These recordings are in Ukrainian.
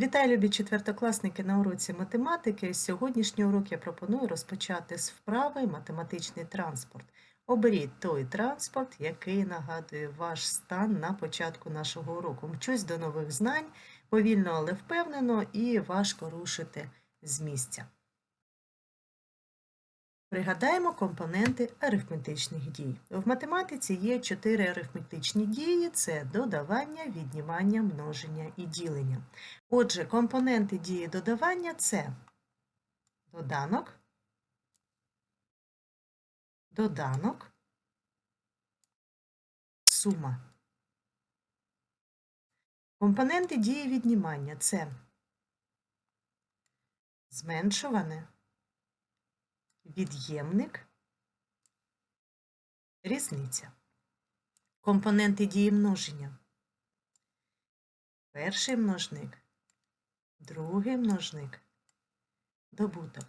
Вітаю, любі четвертокласники на уроці математики. Сьогоднішній урок я пропоную розпочати з вправи математичний транспорт. Оберіть той транспорт, який нагадує ваш стан на початку нашого уроку. Мчусь до нових знань, повільно, але впевнено, і важко рушити з місця. Пригадаємо компоненти арифметичних дій. В математиці є чотири арифметичні дії: це додавання, віднімання, множення і ділення. Отже, компоненти дії додавання це доданок, доданок, сума. Компоненти дії віднімання це зменшуване, від'ємник, різниця. Компоненти дії множення. Перший множник, другий множник, добуток.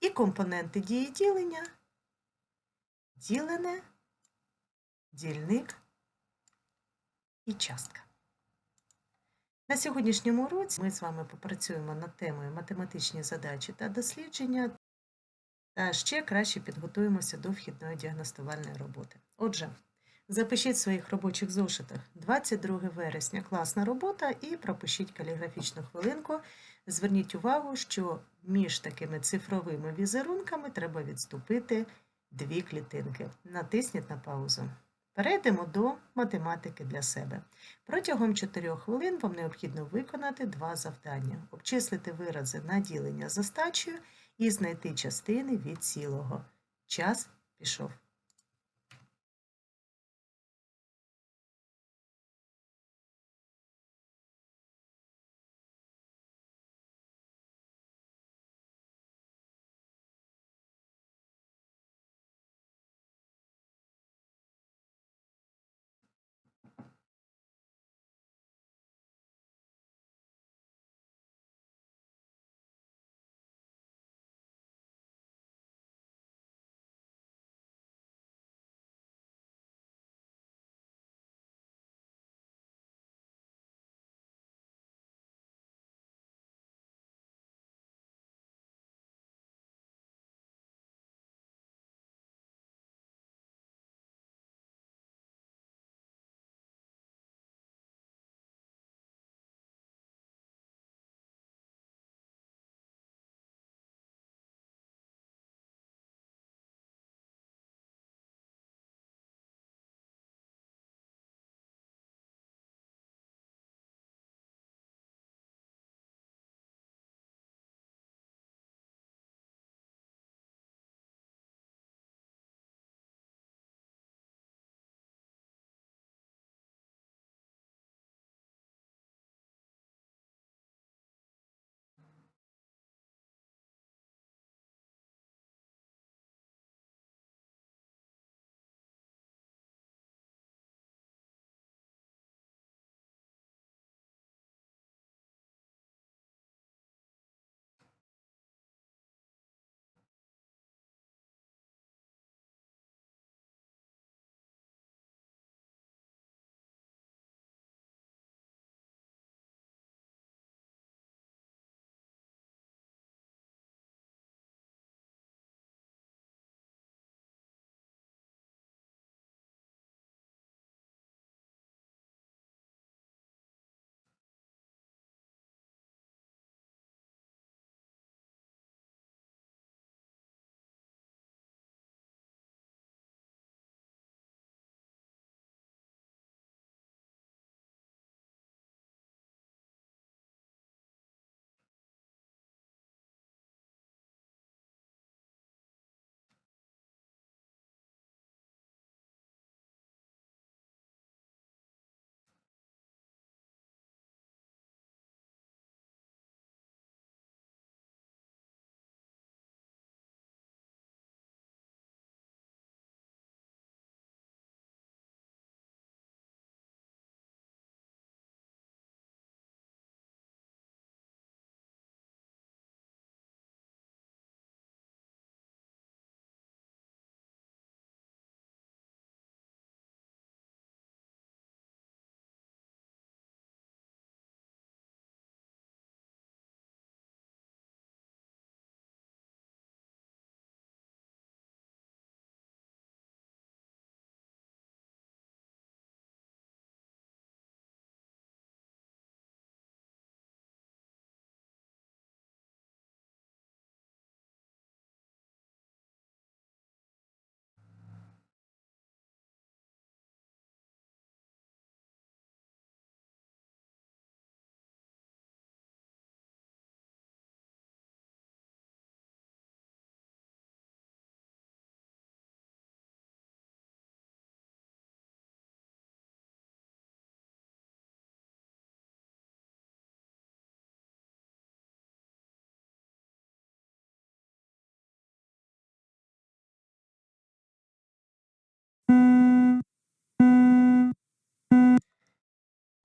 І компоненти дії ділення, ділене, дільник і частка. На сьогоднішньому уроці ми з вами попрацюємо над темою математичні задачі та дослідження, та ще краще підготуємося до вхідної діагностувальної роботи. Отже, запишіть в своїх робочих зошитах 22 вересня класна робота і пропишіть каліграфічну хвилинку. Зверніть увагу, що між такими цифровими візерунками треба відступити дві клітинки. Натисніть на паузу. Перейдемо до математики для себе. Протягом 4 хвилин вам необхідно виконати два завдання: обчислити вирази на ділення за стачею і знайти частини від цілого. Час пішов.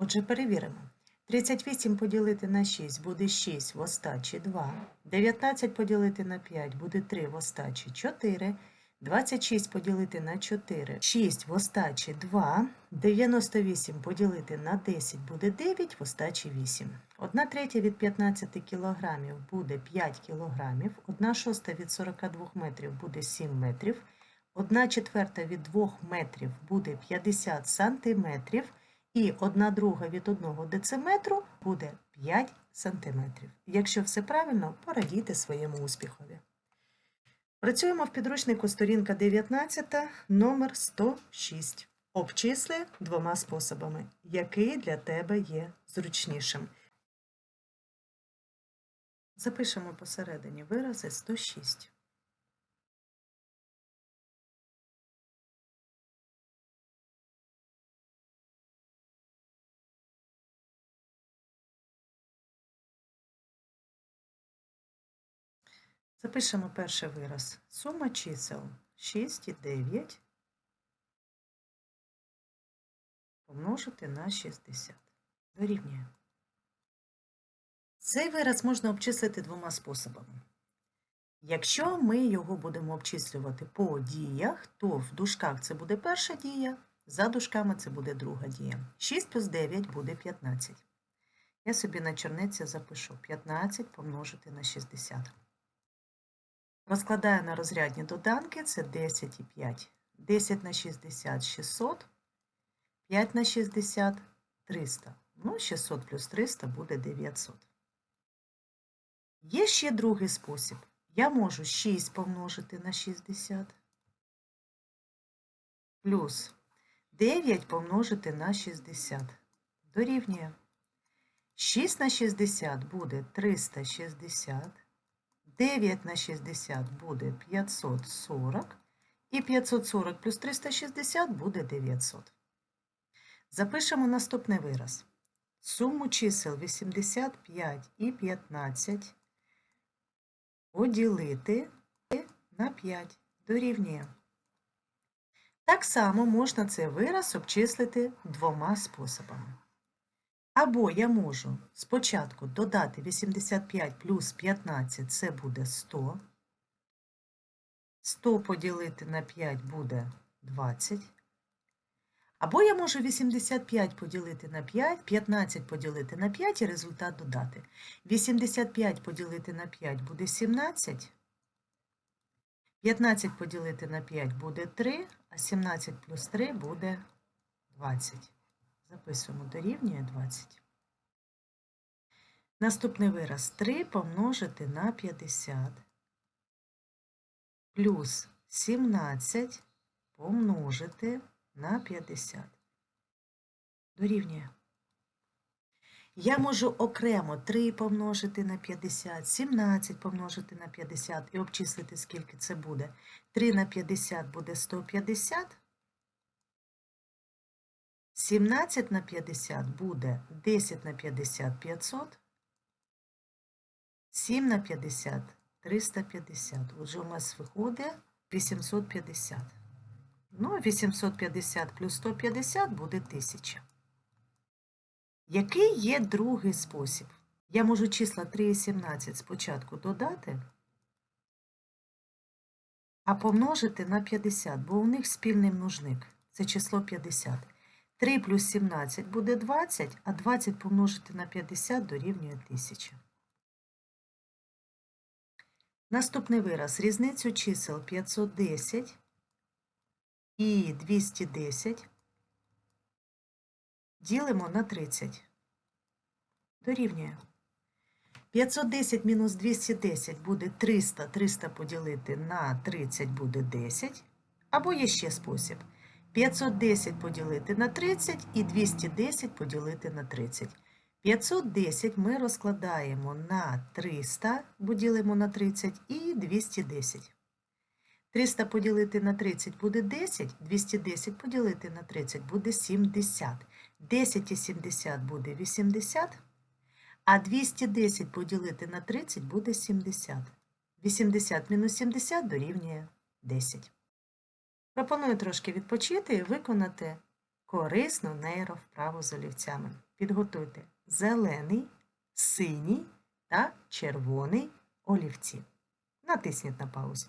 Отже, перевіримо. 38 поділити на 6 буде 6 в остачі 2. 19 поділити на 5 буде 3 в остачі 4. 26 поділити на 4 6 в остачі 2. 98 поділити на 10 буде 9 в остачі 8. 1 третя від 15 кілограмів буде 5 кілограмів. 1 шоста від 42 метрів буде 7 метрів. 1 четверта від 2 метрів буде 50 сантиметрів. І 1 друга від 1 дециметру буде 5 сантиметрів. Якщо все правильно, порадійте своєму успіхові. Працюємо в підручнику сторінка 19, номер 106. Обчисли двома способами, який для тебе є зручнішим. Запишемо посередині вирази 106. Запишемо перший вираз. Сума чисел 6 і 9 помножити на 60. Дорівнює. Цей вираз можна обчислити двома способами. Якщо ми його будемо обчислювати по діях, то в дужках це буде перша дія, за дужками це буде друга дія. 6 плюс 9 буде 15. Я собі на чорниці запишу 15 помножити на 60. Розкладаю на розрядні доданки, це 10 і 5. 10 на 60 – 600, 5 на 60 – 300. Ну, 600 плюс 300 буде 900. Є ще другий спосіб. Я можу 6 помножити на 60 плюс 9 помножити на 60. Дорівнює. 6 на 60 буде 360. 9 на 60 буде 540. І 540 плюс 360 буде 900. Запишемо наступний вираз. Суму чисел 85 і 15 поділити на 5 дорівнює. Так само можна цей вираз обчислити двома способами. Або я можу спочатку додати 85 плюс 15 це буде 100. 100 поділити на 5 буде 20. Або я можу 85 поділити на 5, 15 поділити на 5 і результат додати. 85 поділити на 5 буде 17. 15 поділити на 5 буде 3, а 17 плюс 3 буде 20. Записуємо дорівнює 20. Наступний вираз 3 помножити на 50 плюс 17 помножити на 50. Дорівнює. Я можу окремо 3 помножити на 50, 17 помножити на 50 і обчислити, скільки це буде. 3 на 50 буде 150. 17 на 50 буде 10 на 50 500. 7 на 50 350. Отже, у нас виходить 850. Ну, 850 плюс 150 буде 1000. Який є другий спосіб? Я можу числа 3 і 17 спочатку додати, а помножити на 50, бо у них спільний множник. Це число 50. 3 плюс 17 буде 20, а 20 помножити на 50 дорівнює 1000. Наступний вираз. Різницю чисел 510 і 210 ділимо на 30. Дорівнює. 510 мінус 210 буде 300. 300 поділити на 30 буде 10. Або є ще спосіб. 510 поділити на 30 і 210 поділити на 30. 510 ми розкладаємо на 300, бо ділимо на 30, і 210. 300 поділити на 30 буде 10, 210 поділити на 30 буде 70. 10 і 70 буде 80, а 210 поділити на 30 буде 70. 80 мінус 70 дорівнює 10. Пропоную трошки відпочити і виконати корисну нейровправу з олівцями. підготуйте зелений, синій та червоний олівці. Натисніть на паузу.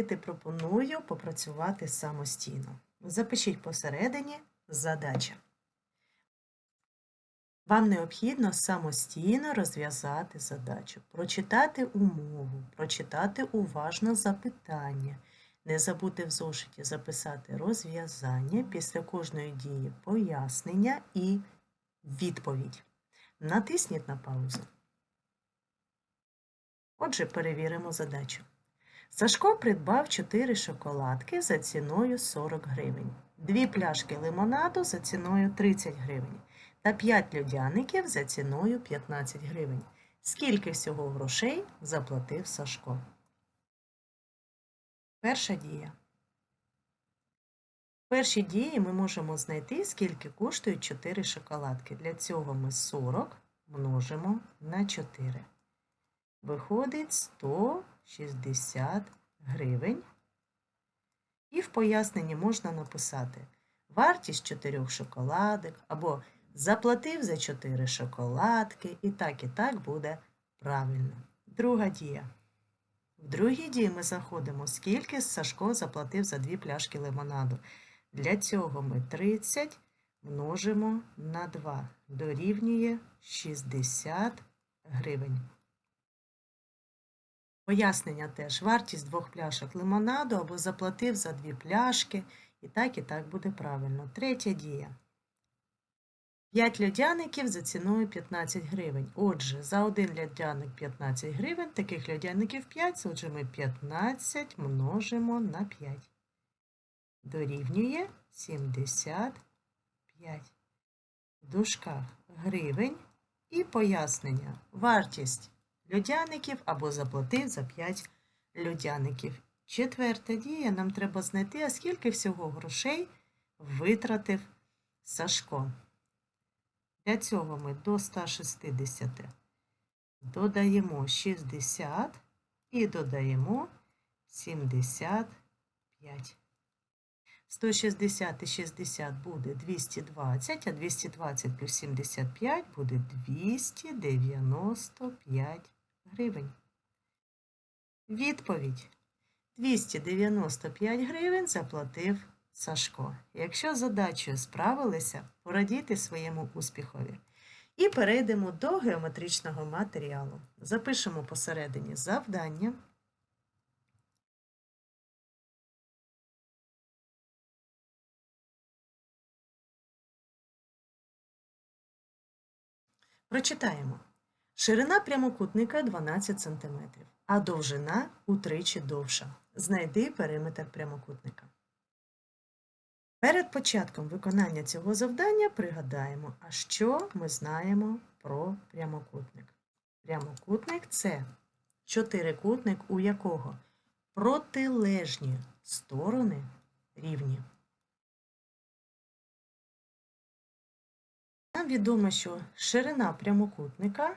Діти, пропоную попрацювати самостійно. Запишіть посередині задача. Вам необхідно самостійно розв'язати задачу, прочитати умову, прочитати уважно запитання, не забути в зошиті записати розв'язання, після кожної дії пояснення і відповідь. Натисніть на паузу. Отже, перевіримо задачу. Сашко придбав 4 шоколадки за ціною 40 гривень, 2 пляшки лимонаду за ціною 30 гривень та 5 льодяників за ціною 15 гривень. Скільки всього грошей заплатив Сашко? Перша дія. В першій дії ми можемо знайти, скільки коштують 4 шоколадки. Для цього ми 40 множимо на 4. Виходить 160 гривень. І в поясненні можна написати вартість 4 шоколадок або заплатив за 4 шоколадки. І так, і так буде правильно. Друга дія. В другій дії ми заходимо, скільки Сашко заплатив за 2 пляшки лимонаду. Для цього ми 30 множимо на 2. Дорівнює 60 гривень. Пояснення теж. Вартість двох пляшок лимонаду або заплатив за дві пляшки. І так, і так буде правильно. Третя дія. 5 льодяників за ціною 15 гривень. Отже, за один льодяник 15 гривень, таких льодяників 5, отже ми 15 множимо на 5. Дорівнює 75. В дужках гривень і пояснення. Вартість льодяників або заплатив за 5 льодяників. Четверта дія нам треба знайти, а скільки всього грошей витратив Сашко. Для цього ми до 160 додаємо 60 і додаємо 75. 160 і 60 буде 220, а 220 плюс 75 буде 295 гривень. Відповідь. 295 гривень заплатив Сашко. Якщо задачею справилися, порадійте своєму успіхові. І перейдемо до геометричного матеріалу. Запишемо посередині завдання. Прочитаємо. Ширина прямокутника 12 см, а довжина утричі довша. Знайди периметр прямокутника. Перед початком виконання цього завдання пригадаємо, а що ми знаємо про прямокутник. Прямокутник це чотирикутник, у якого протилежні сторони рівні. Нам відомо, що ширина прямокутника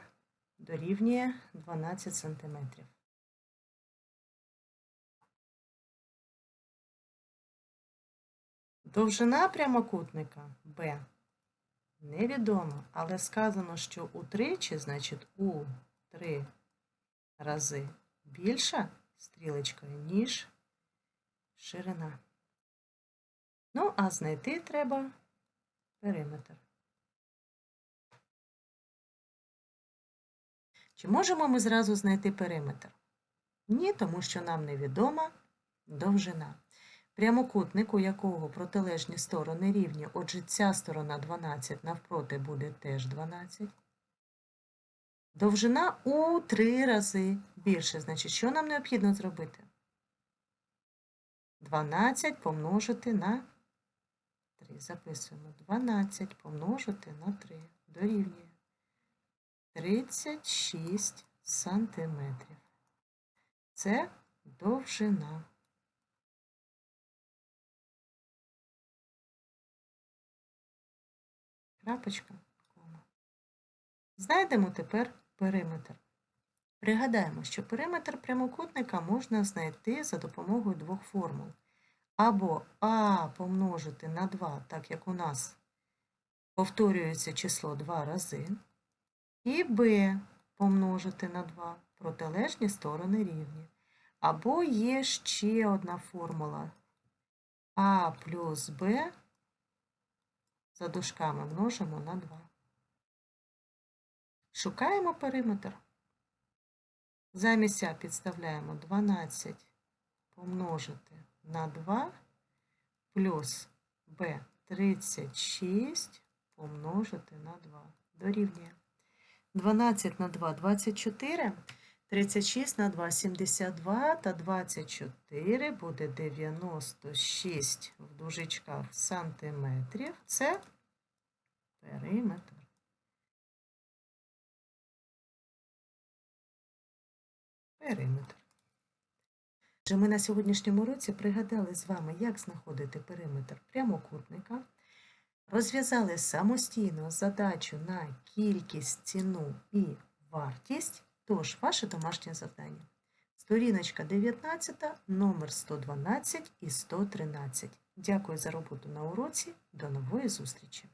дорівнює 12 см. Довжина прямокутника B невідома, але сказано, що утричі, значить у три рази більша стрілочкою, ніж ширина. Ну, а знайти треба периметр. Чи можемо ми зразу знайти периметр? Ні, тому що нам невідома довжина. Прямокутник, у якого протилежні сторони рівні, отже, ця сторона 12 навпроти буде теж 12. Довжина у три рази більше. Значить, що нам необхідно зробити? 12 помножити на 3. Записуємо 12 помножити на 3 дорівнює 36 сантиметрів. Це довжина. Крапочка. Знайдемо тепер периметр. Пригадаємо, що периметр прямокутника можна знайти за допомогою двох формул. Або А помножити на 2, так як у нас повторюється число 2 рази, і Б помножити на 2 протилежні сторони рівні. Або є ще одна формула А плюс Б за дужками множимо на 2. Шукаємо периметр. Замість А підставляємо 12 помножити на 2 плюс Б 36 помножити на 2 дорівнює. 12 на 2 24, 36 на 2 72 та 24 буде 96 в дужечках сантиметрів. Це периметр. Периметр. Отже, ми на сьогоднішньому році пригадали з вами, як знаходити периметр прямокутника, розв'язали самостійно задачу на кількість, ціну і вартість, тож ваше домашнє завдання. Сторіночка 19, номер 112 і 113. Дякую за роботу на уроці. До нової зустрічі!